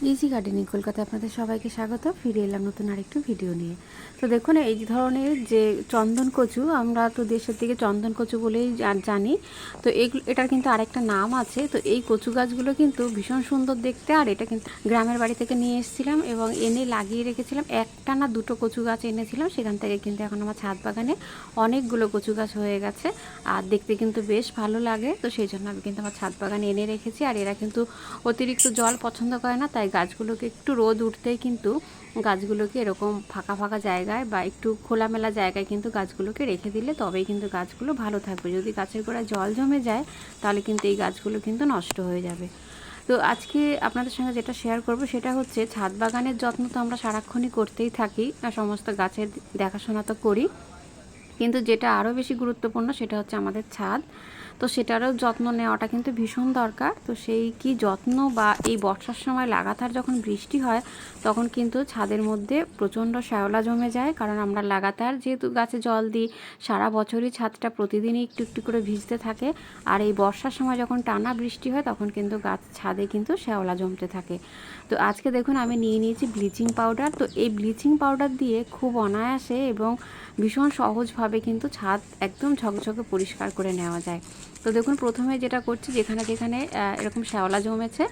Easy gardening কলকাতায় আপনাদের সবাইকে স্বাগত। ফিরে এলাম নতুন আরেকটু ভিডিও নিয়ে। তো দেখুন, এই ধরনের যে চন্দন কচু, আমরা তো দেশের দিকে চন্দন কচু বলেই জানি। তো এগুলো এটার কিন্তু আরেকটা নাম আছে। তো এই কচু গাছগুলো কিন্তু ভীষণ সুন্দর দেখতে। আর এটা কিন্তু গ্রামের বাড়ি থেকে নিয়ে এসেছিলাম এবং এনে লাগিয়ে রেখেছিলাম। একটা না দুটো কচু গাছ এনেছিলাম। সেখান থেকে কিন্তু এখন আমার ছাদ বাগানে অনেকগুলো কচু গাছ হয়ে গেছে। আর দেখতে কিন্তু বেশ ভালো লাগে। তো সেই জন্য আমি কিন্তু আমার ছাদ বাগানে এনে রেখেছি। আর এরা কিন্তু অতিরিক্ত জল পছন্দ করে না, তাই গাছগুলোকে একটু রোদ উঠতেই কিন্তু গাছগুলোকে এরকম ফাঁকা ফাঁকা জায়গায় বা একটু খোলামেলা জায়গায় কিন্তু গাছগুলোকে রেখে দিলে তবেই কিন্তু গাছগুলো ভালো থাকবে। যদি গাছের গোড়ায় জল জমে যায়, তাহলে কিন্তু এই গাছগুলো কিন্তু নষ্ট হয়ে যাবে। তো আজকে আপনাদের সঙ্গে যেটা শেয়ার করব, সেটা হচ্ছে ছাদ বাগানের যত্ন তো আমরা সারাক্ষণই করতেই থাকি, আর সমস্ত গাছের দেখাশোনা তো করি। কিন্তু যেটা আরও বেশি গুরুত্বপূর্ণ, সেটা হচ্ছে আমাদের ছাদ। তো সেটারও যত্ন নেওয়াটা কিন্তু ভীষণ দরকার। তো সেই কি যত্ন বা এই বর্ষার সময় লাগাতার যখন বৃষ্টি হয়, তখন কিন্তু ছাদের মধ্যে প্রচণ্ড শ্যাওলা জমে যায়। কারণ আমরা লাগাতার যেহেতু গাছে জল দিই, সারা বছরই ছাদটা প্রতিদিনই একটু একটু করে ভিজতে থাকে। আর এই বর্ষার সময় যখন টানা বৃষ্টি হয়, তখন কিন্তু গাছ ছাদে কিন্তু শ্যাওলা জমতে থাকে। তো আজকে দেখুন আমি নিয়ে নিয়েছি ব্লিচিং পাউডার। তো এই ব্লিচিং পাউডার দিয়ে খুব অনায়াসে এবং ভীষণ সহজভাবে কিন্তু ছাদ একদম ঝকঝকে পরিষ্কার করে নেওয়া যায়। তো দেখুন, প্রথমে যেটা করছি, যেখানে যেখানে এরকম শ্যাওলা জমেছে,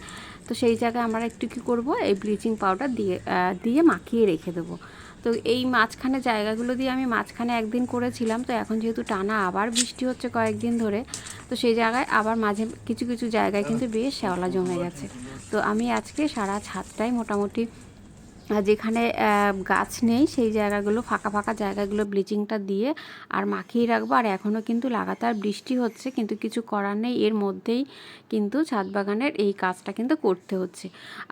তো সেই জায়গায় আমরা একটু কী করব, এই ব্লিচিং পাউডার দিয়ে দিয়ে মাখিয়ে রেখে দেবো। তো এই মাঝখানে জায়গাগুলো দিয়ে আমি মাঝখানে একদিন করেছিলাম, তো এখন যেহেতু টানা আবার বৃষ্টি হচ্ছে কয়েকদিন ধরে, তো সেই জায়গায় আবার মাঝে কিছু কিছু জায়গায় কিন্তু বেশ শ্যাওলা জমে গেছে। তো আমি আজকে সারা ছাদটাই মোটামুটি যেখানে গাছ নেই, সেই জায়গাগুলো, ফাঁকা ফাঁকা জায়গাগুলো ব্লিচিংটা দিয়ে আর মাখিয়ে রাখব। আর এখনও কিন্তু লাগাতার বৃষ্টি হচ্ছে, কিন্তু কিছু করার নেই। এর মধ্যেই কিন্তু ছাদ বাগানের এই কাজটা কিন্তু করতে হচ্ছে।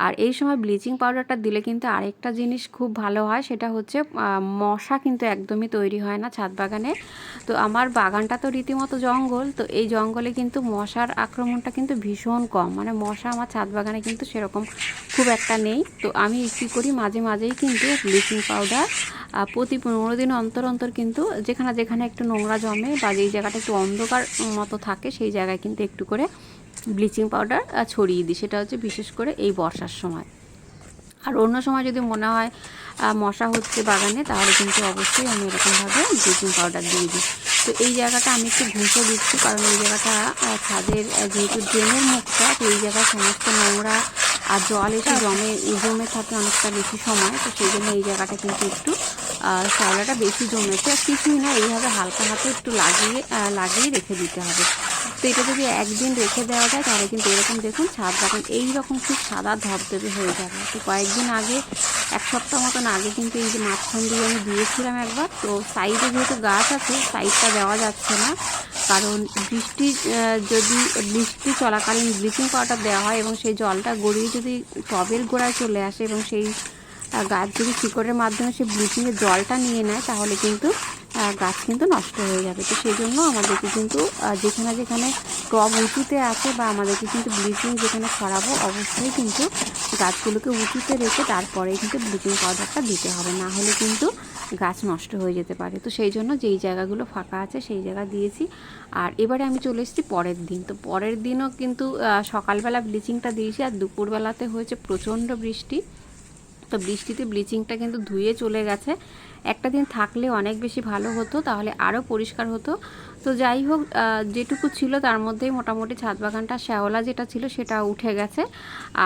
আর এই সময় ব্লিচিং পাউডারটা দিলে কিন্তু আরেকটা জিনিস খুব ভালো হয়, সেটা হচ্ছে মশা কিন্তু একদমই তৈরি হয় না ছাদ বাগানে। তো আমার বাগানটা তো রীতিমতো জঙ্গল, তো এই জঙ্গলে কিন্তু মশার আক্রমণটা কিন্তু ভীষণ কম। মানে মশা আমার ছাদ বাগানে কিন্তু সেরকম খুব একটা নেই। তো আমি কী করি মাঝে মাঝেই কিন্তু ব্লিচিং পাউডার প্রতি পনেরো দিন অন্তর অন্তর কিন্তু যেখানে যেখানে একটু নোংরা জমে বা যেই জায়গাটা একটু অন্ধকার মতো থাকে, সেই জায়গায় কিন্তু একটু করে ব্লিচিং পাউডার ছড়িয়ে দিই। সেটা হচ্ছে বিশেষ করে এই বর্ষার সময়। আর অন্য সময় যদি মনে হয় মশা হচ্ছে বাগানে, তাহলে কিন্তু অবশ্যই আমি এরকমভাবে ব্লিচিং পাউডার দিয়ে দিই। তো এই জায়গাটা আমি একটু ঘুষে দিচ্ছি, কারণ এই জায়গাটা ছাদের যেহেতু ড্রেনের মুখটা, তো এই জায়গায় সমস্ত নোংরা আর জল এসে জমে জমে থাকে অনেকটা বেশি সময়, তো সেই জন্য এই জায়গাটা কিন্তু একটু শ্যাওলাটা বেশি জমেছে। আর কিছুই না, এইভাবে হালকা হাতে একটু লাগিয়ে লাগিয়ে রেখে দিতে হবে। তো এটা যদি একদিন রেখে দেওয়া যায়, তাহলে কিন্তু এরকম দেখুন, ছাদ বাগান এইরকম খুব সাদা ধবধবে হয়ে যাবে। তো কয়েকদিন আগে, এক সপ্তাহ মতন আগে কিন্তু এই যে মাঝখান দিয়ে আমি দিয়েছিলাম একবার, তো সাইডে যেহেতু গাছ আছে সাইডটা দেওয়া যাচ্ছে না। কারণ বৃষ্টি যদি বৃষ্টি চলাকালীন ব্লিচিং পাউডার দেওয়া হয় এবং সেই জলটা গড়িয়ে যদি টবের গোড়ায় চলে আসে এবং সেই গাছ যদি শিকড়ের মাধ্যমে সে ব্লিচিংয়ের জলটা নিয়ে নেয়, তাহলে কিন্তু গাছ কিন্তু নষ্ট হয়ে যাবে। তো সেই জন্য আমাদেরকে কিন্তু যেখানে যেখানে টব উঁচুতে আছে বা আমাদেরকে কিন্তু ব্লিচিং যেখানে ছড়াবো, অবশ্যই কিন্তু গাছগুলোকে উঁচুতে রেখে তারপরে কিন্তু ব্লিচিং পাউডারটা দিতে হবে। না হলে কিন্তু গাছ নষ্ট হয়ে যেতে পারে। তো সেই জন্য যেই জায়গাগুলো ফাঁকা আছে সেই জায়গা দিয়েছি। আর এবারে আমি চলে এসেছি পরের দিন। তো পরের দিনও কিন্তু সকালবেলা ব্লিচিংটা দিয়েছি আর দুপুরবেলাতে হয়েছে প্রচণ্ড বৃষ্টি। তো বৃষ্টিতে ব্লিচিংটা কিন্তু ধুয়ে চলে গেছে। একটা দিন থাকলে অনেক বেশি ভালো হতো, তাহলে আরও পরিষ্কার হতো। তো যাই হোক যেটুকু ছিল তার মধ্যেই মোটামুটি ছাদ বাগানটা, শ্যাওলা যেটা ছিল সেটা উঠে গেছে।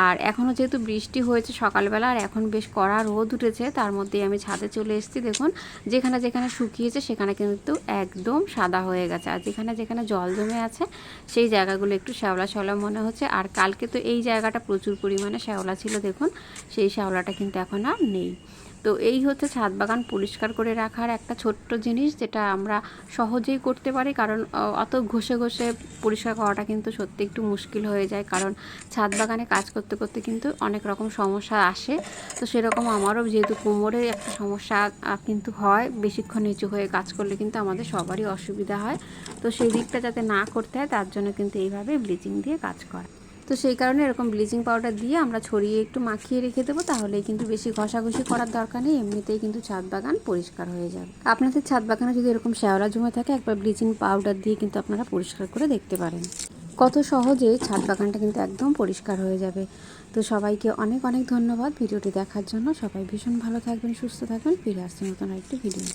আর এখনও যেহেতু বৃষ্টি হয়েছে সকালবেলা, আর এখন বেশ কড়া রোদ উঠেছে, তার মধ্যেই আমি ছাদে চলে এসেছি। দেখুন, যেখানে যেখানে শুকিয়েছে সেখানে কিন্তু একদম সাদা হয়ে গেছে। আর যেখানে যেখানে জল জমে আছে, সেই জায়গাগুলো একটু শ্যাওলা শ্যাওলা মনে হচ্ছে। আর কালকে তো এই জায়গাটা প্রচুর পরিমাণে শ্যাওলা ছিল, দেখুন, সেই শ্যাওলাটা কিন্তু এখন আর নেই। তো এই হচ্ছে ছাদ বাগান পরিষ্কার করে রাখার একটা ছোট্ট জিনিস যেটা আমরা সহজেই করতে পারি। কারণ অত ঘষে ঘষে পরিষ্কার করাটা কিন্তু সত্যি একটু মুশকিল হয়ে যায়। কারণ, ছাদ বাগানে কাজ করতে করতে কিন্তু অনেক রকম সমস্যা আসে। তো সেরকম আমারও যেহেতু কোমরে একটা সমস্যা কিন্তু হয়। বেশিক্ষণ নিচু হয়ে কাজ করলে কিন্তু আমাদের সবারই অসুবিধা হয়। তো সেই দিকটা যাতে না করতে হয়, তার জন্য কিন্তু এইভাবে ব্লিচিং দিয়ে কাজ করা। তো সেই কারণে এরকম ব্লিচিং পাউডার দিয়ে আমরা ছড়িয়ে একটু মাখিয়ে রেখে দেবো, তাহলেই কিন্তু বেশি ঘষাঘষি করার দরকার নেই, এমনিতেই কিন্তু ছাদ বাগান পরিষ্কার হয়ে যাবে। আপনাদের ছাদ বাগানে যদি এরকম শ্যাওলা জমে থাকে, একবার ব্লিচিং পাউডার দিয়ে কিন্তু আপনারা পরিষ্কার করে দেখতে পারেন। কত সহজে ছাদ বাগানটা কিন্তু একদম পরিষ্কার হয়ে যাবে। তো সবাইকে অনেক অনেক ধন্যবাদ ভিডিওটি দেখার জন্য। সবাই ভীষণ ভালো থাকবেন, সুস্থ থাকবেন, ফিরে আসছে নতুন আরেকটি ভিডিও